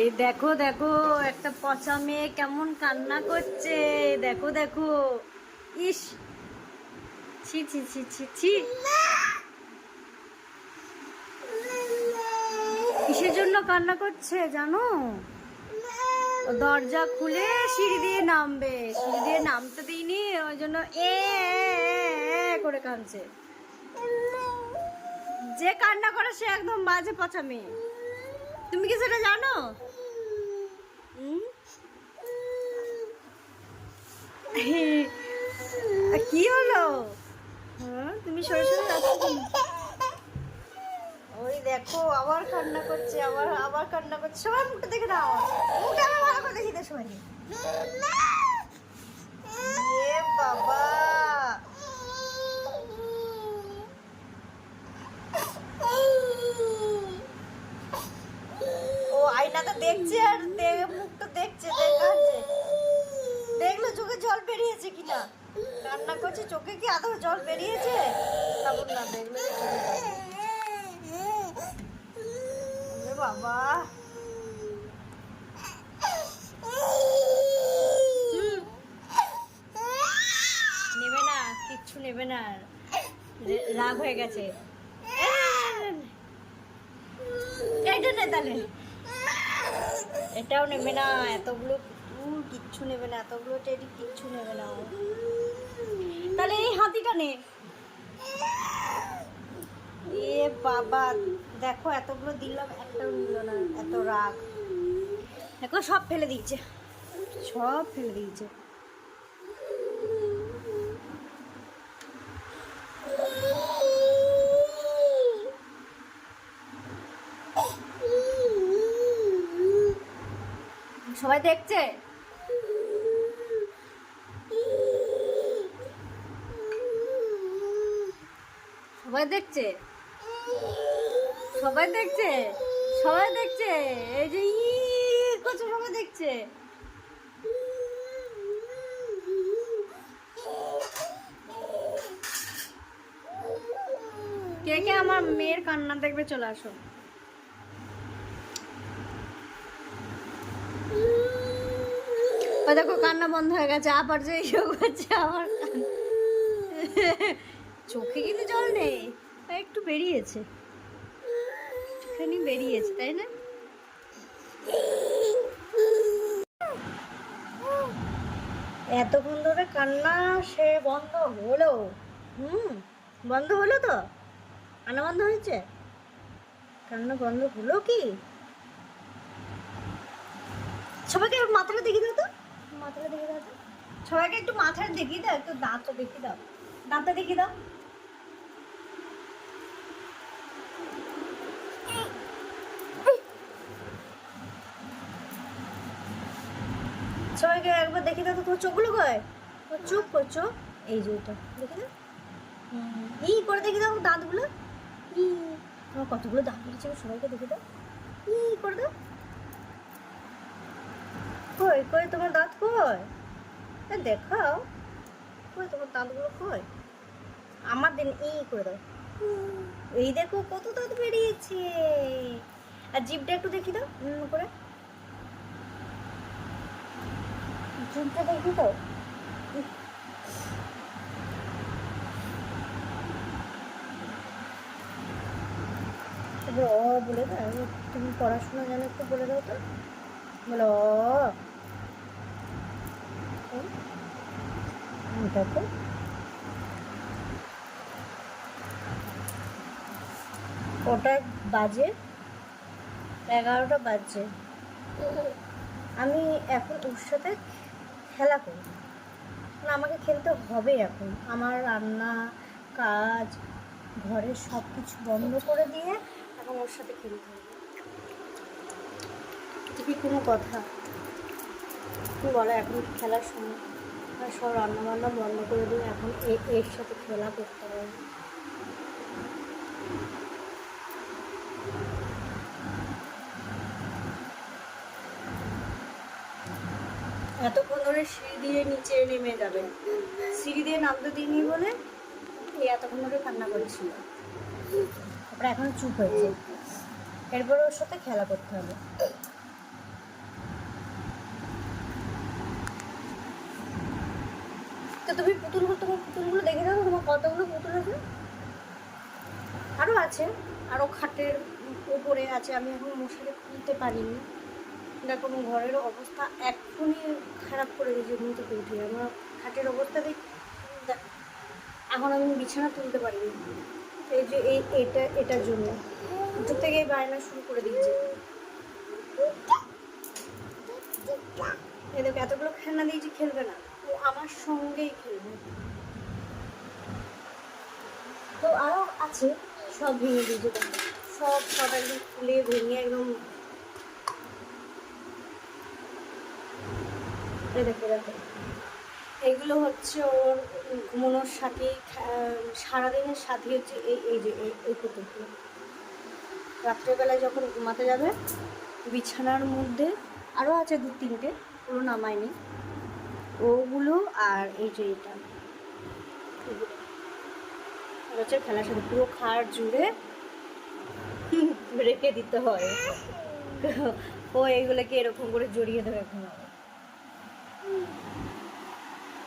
এই দেখো দেখো, একটা পচা মেয়ে কেমন কান্না করছে। দেখো দেখো। ইস! ছি ছি ছি ছি ছি। কিসের জন্য কান্না করছে জানো? দরজা খুলে সিঁড়ি দিয়ে নামবে। সিঁড়ি দিয়ে নামতে দিইনি, ওই জন্য এ করে কাঁদছে। যে কান্না করে সে একদম বাজে পচা মেয়ে। তুমি কি সেটা জানো? কি হলো? হ্যাঁ তুমি সরে সরে ওই দেখো, আবার কান্না করছে, আবার আবার কান্না করছে। সবাই মুখটা দেখে দাও। মুখটা আমি ভালো করে দেখি দে সবাইকে। এ বাবা। ও আয়নাতে দেখছে আর দে- মুখটা দেখছে দেখাচ্ছে দেখল চোখে জল বেরিয়েছে কিনা? কান্না করছে, চোখে কি আদৌ জল বেরিয়েছে? তখন না দেখল যে চোখে জল। এ বাবা। নেবে না, কিচ্ছু নেবে না। রাগ হয়ে গেছে। এইটা নে তাহলে। এটাও নেবে না, এতগুলো উম, কিচ্ছু নেবে না এতগুলো টেডি কিচ্ছু নেবে না। তাহলে এই হাতিটা নে। এ বাবা দেখো এতগুলো দিলাম একটাও নিল না এত রাগ। দেখো সব ফেলে দিয়েছে। সব ফেলে দিয়েছে। সবাই দেখছে? দেখছে? সবাই দেখছে? সবাই দেখছে? এই যে ই করছে সবাই দেখছে? কে কে আমার মেয়ের কান্না দেখবে চলে আসো। ও দেখো, কান্না বন্ধ হয়ে গেছে, আবার যে ইয়ে করছে আবার চোখে কিন্তু জল নেই। একটু বেরিয়েছে। বেরিয়েছে, তাই না? এতক্ষণ ধরে কান্না, সে বন্ধ হলো। হুম, বন্ধ হলো তো? কান্না বন্ধ হয়েছে? কান্না বন্ধ হলো কি? সবাইকে মাথাটা দেখিয়ে দাও তো। মাথাটা দেখিয়ে দাও তো। সবাইকে একটু মাথাটা দেখিয়ে দাও, একটু দাঁতটা দেখিয়ে দাও। দাঁতটা দেখিয়ে দাও। সবাইকে একবার দেখে দাও তো, তোমার চোখগুলো কয় চোখ কয় চোখ? এই যে ওটা দেখে দাও। ই করে দেখে দাও দাঁতগুলো। ই, তোমার কতগুলো দাঁত বেরিয়েছে সবাইকে দেখে দাও। ই করে দাও। কই কই তোমার দাঁত কই? এ দেখাও। কই তোমার দাঁতগুলো কই? আমার দিন এই করে দাও। এই দেখো কত দাঁত বেরিয়েছে। আর জিভটা একটু দেখি দাও করে। জিভটা দেখি তো? অ বলে দাও তুমি পড়াশোনা জানো একটু বলে দাও তো। বলো দেখো। ওটা বাজে, এগারোটা বাজছে। আমি এখন ওর সাথে খেলা করি কারণ আমাকে খেলতে হবে এখন। আমার রান্না, কাজ ঘরের সব কিছু বন্ধ করে দিয়ে এখন ওর সাথে খেলতে হবে। কি কোনো কথা? বলো, এখন খেলার সময়? আর সব রান্না বান্না বন্ধ করে দিয়ে এখন এর সাথে খেলা করতে হবে। এতক্ষণ ধরে সিঁড়ি দিয়ে নিচে নেমে যাবেন। সিঁড়ি দিয়ে নামতে দিইনি বলে এই এতক্ষণ ধরে কান্না করছিল। তারপরে এখন চুপ হয়েছে। এরপরে ওর সাথে খেলা করতে হবে। তো তুমি পুতুলগুলো, তোমার পুতুলগুলো দেখে দেখো তোমার কতগুলো পুতুল আছে? আরও আছে। আরও খাটের উপরে আছে। আমি এখন মশারি খুলতে পারিনি। দেখো আমার ঘরের অবস্থা এখনই খারাপ করে দিয়েছে ঘুম থেকে উঠে আমার খাটের অবস্থা দেখ এখন আমি বিছানা তুলতে পারিনি। এই যে এই, এটা, এটার জন্য। দু থেকে বায়না শুরু করে দিয়েছে। এই দেখো, এতগুলো খেলনা দিয়েছি খেলবে না, ও আমার সঙ্গেই খেলবে। তো আরও আছে, সব ভেঙে দিয়েছে। সব সব একদম খুলে ভেঙে একদম দেখো দেখো। এগুলো হচ্ছে ওর ঘুমানোর সাথে সারাদিনের সাথে হচ্ছে এই এই যে, এই পুতুলগুলো রাত্রেবেলায় যখন ঘুমাতে যাবে, বিছানার মধ্যে আরও আছে দু, তিনটে পুরো নামায়নি ওগুলো আর এই যে এটা। হচ্ছে খেলার সাথে পুরো খাট জুড়ে রেখে দিতে হয়। ও এইগুলোকে এরকম করে জড়িয়ে ধরে ঘুমাবে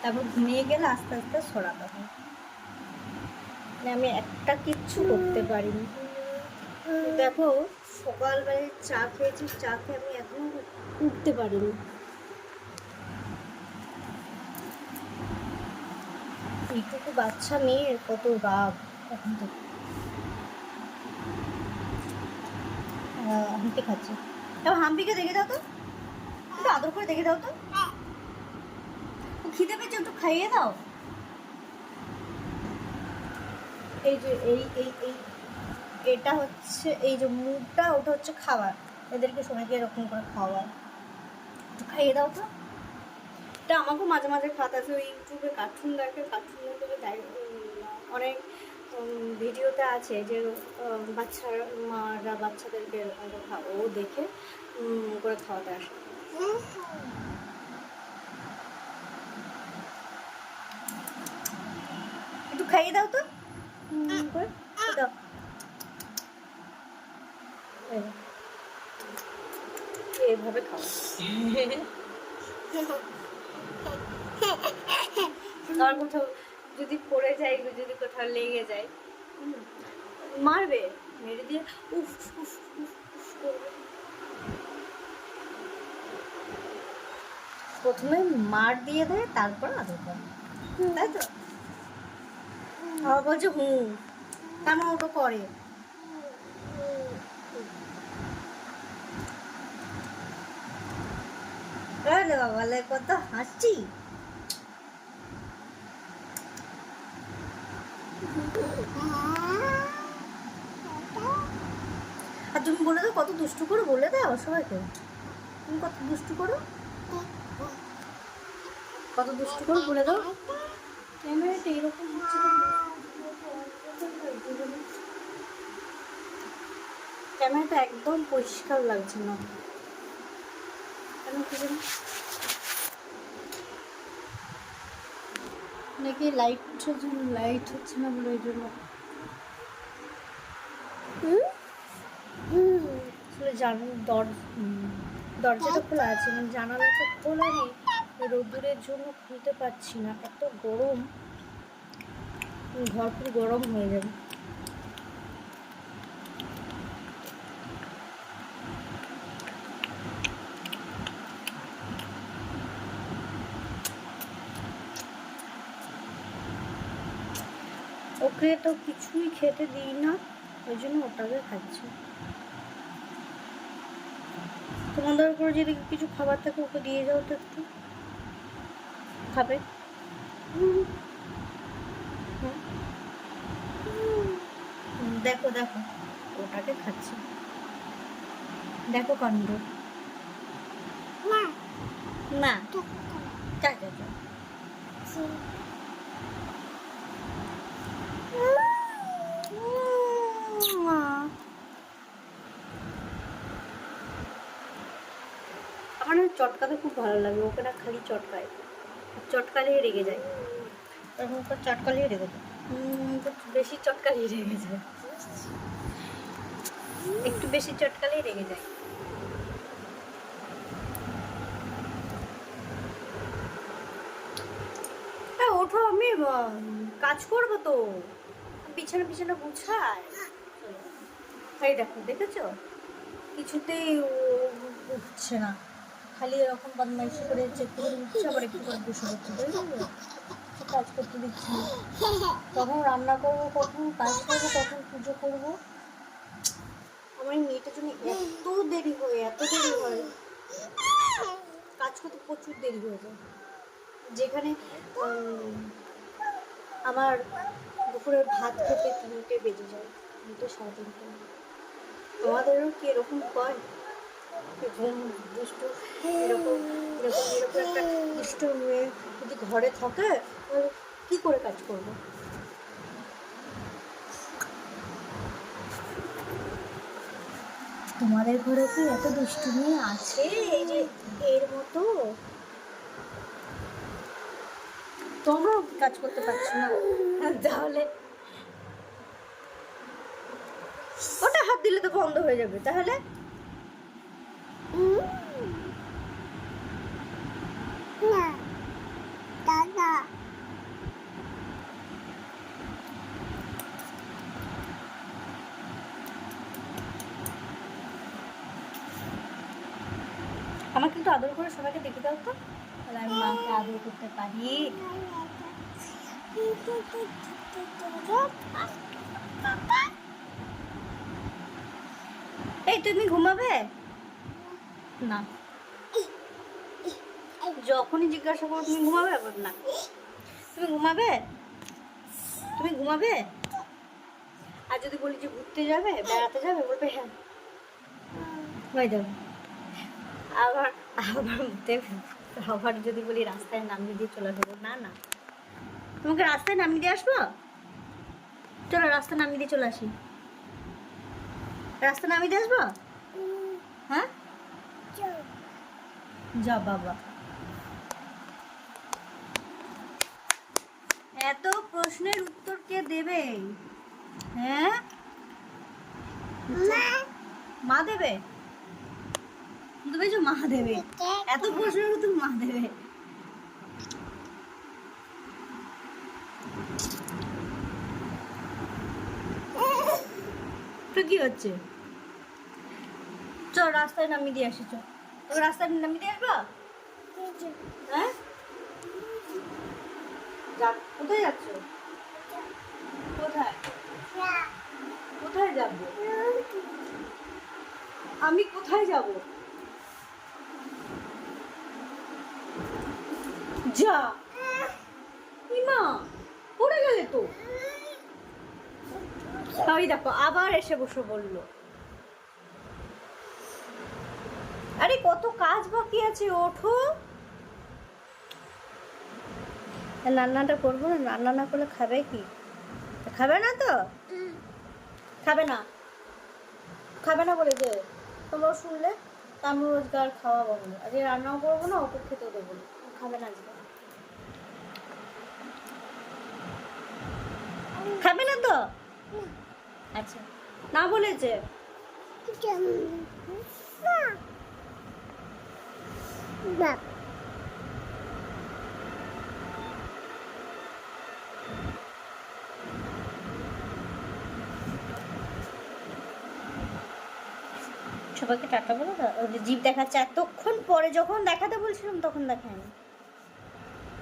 তারপর ঘুমিয়ে গেলে আস্তে আস্তে সরাতে হয় মানে আমি একটা কিচ্ছু করতে পারিনি। দেখো, সকালবেলায় চা খেয়েছি, চা খেয়ে আমি এখনও উঠতে পারিনি। এইটুকু বাচ্চা মেয়ের কত রাগ এখন তো। হাম্পি খাচ্ছে। এবার হাম্পিকে দেখে দাও তো। আদর করে দেখে দাও তো। খিদে পেয়েছে, একটু খাইয়ে দাও। এই যে, এই এই এই, এটা হচ্ছে, এই যে মুখটা ওটা হচ্ছে খাবার। এদেরকে সবাইকে এরকম করে খাওয়ার একটু খাইয়ে দাও তো। এটা আমাকেও মাঝে মাঝে খাতে আছে ওই ইউটিউবে কার্টুন দেখে কার্টুন দেখে দেয় অনেক ভিডিওতে আছে যে বাচ্চার, মারা বাচ্চাদেরকে এরকম করে খাওয়া, ও দেখে করে খাওয়াতে আসে। খাইয়ে দাও তো। দাও। এইভাবে খাও। আর কোথাও যদি পড়ে যায় যদি কোথাও লেগে যায়। মারবে মেরে দিয়ে উফ উফ উফ উফ করবে। প্রথমে মার দিয়ে দেয় তারপর আদর করে। তাই তো? আবার বলছে হুম তার মানে ওটা করে বাবা কত হাসছি আর তুমি বলে দাও কত দুষ্টু করে বলে দাও সবাইকে তুমি কত দুষ্টু করো কত দুষ্টু করে বলে দাও এরকম হচ্ছে কেন? ক্যামেরাটা একদম পরিষ্কার লাগছে না। কেন কি জানি? নাকি লাইট জন্য লাইট হচ্ছে না বলে ওই জন্য। দরজাটা খোলা আছে মানে জানালাটা খোলা নেই। রোদ্দুরের জন্য খুলতে পারছি না। এত গরম। ঘর পুরো গরম হয়ে যাবে। ওকে তো কিছুই খেতে দিই না ওই জন্য ওটাকে খাচ্ছি। তোমাদের উপরে যদি কিছু খাবার থাকে ওকে দিয়ে যাও তো একটু। খাবে। দেখো দেখো ওটাকে খাচ্ছি। দেখো কাণ্ড না যা যা যা। আমার না চটকাতে খুব ভালো লাগে ওকে না খালি চটকায় চটকালেই রেগে যায়। তখন ওকে চটকালেই রেগে যায়। বেশি চটকালেই রেগে যায়। একটু বেশি চটকালেই রেগে যায়। ওঠো আমি কাজ করব তো। বিছানা বিছানা গুছায়। এই দেখো দেখেছ? কিছুতেই উঠছে না। খালি এরকম বদমাইশি করে চেক করে উঠছে আবার একটু করে বসে দেখেছ কাজ করতে দিচ্ছি। না। কখন রান্না করব কখন, কাজ করব কখন, পুজো করব? আমার মেয়েটার জন্য এত দেরি হয়, এত দেরি হয়। কাজ করতে প্রচুর দেরি হয়ে যায়। যেখানে আমার দুপুরের ভাত খেতে তিনটে বেজে যায়, তিনটে সাড়ে তিনটে। তোমাদেরও কি এরকম হয়? কি দুষ্টু এরকম এরকম এরকম একটা দুষ্টু মেয়ে যদি ঘরে থাকে তাহলে কী করে কাজ করব? তোমাদের ঘরে কি এত দুষ্টু মেয়ে আছে? এই যে এর মতো। তোমরাও কাজ করতে পারছ না? তাহলে ওটা হাত দিলে তো বন্ধ হয়ে যাবে। তাহলে আমার কিন্তু আদর করে সবাইকে দেখে দাও তো। তাহলে আমি মাকে আদর করতে পারি। এই, তুমি ঘুমাবে? না। যখনই জিজ্ঞাসা করো, তুমি ঘুমাবে? বল না। তুমি ঘুমাবে? তুমি ঘুমাবে? আর যদি বলি যে ঘুরতে যাবে, বেড়াতে যাবে, বলবে হ্যাঁ। হয়ে যাবে। আবার আবার আবার যদি বলি রাস্তায় নামিয়ে দিয়ে চলে আসব। না না। তোমাকে রাস্তায় নামিয়ে দিয়ে আসব? চলো রাস্তায় নামিয়ে দিয়ে চলে আসি। রাস্তা নামিয়ে দিয়ে আসব? হ্যাঁ? যা বাবা। এত প্রশ্নের উত্তর কে দেবে? হ্যাঁ? মা দেবে? দেবে মা দেবে এত প্রশ্নের উত্তর মা দেবে তো কি হচ্ছে? চল, রাস্তায় নামিয়ে দিয়ে আসি, চল। তোকে রাস্তায় নামিয়ে দিয়ে আসব? হ্যাঁ? কোথায় যাচ্ছ? কোথায়? কোথায় যাব? আমি কোথায় যাব? যা ইমা, পড়ে গেলে তো। ওই দেখো, আবার এসে বসে বলল। আরে, কত কাজ বাকি আছে, ওঠো। রান্নাটা করব না, রান্না না করলে খাবে কি? খাবে না তো? খাবে না। খাবে না বলে যে, তোমরাও শুনলে তা আমি রোজগার খাওয়া বন্ধ। আজকে রান্নাও করব না, ওকে খেতেও দেবো খাবে না আজকে। খাবে না তো? আচ্ছা না বলেছে সবাইকে টাটা বলো যে জিভ দেখাচ্ছে এতক্ষণ পরে যখন দেখাতে বলছিলাম তখন দেখায়নি।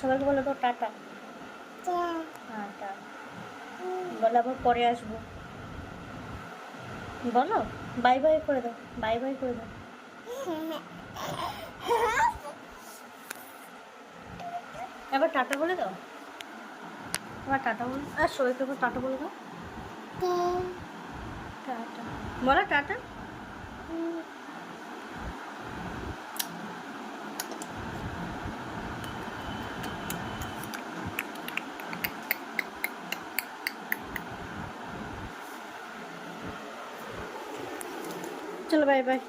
সবাইকে বলো তো টাটা। হ্যাঁ টাটা। বলো আবার পরে আসব। বলো বাই বাই করে দাও বাই বাই করে দাও। এবার টাটা বলে দাও। এবার টাটা বলে আর সবাইকে এবার টাটা বলে দাও। টাটা। বলো টাটা। চলো বাই বাই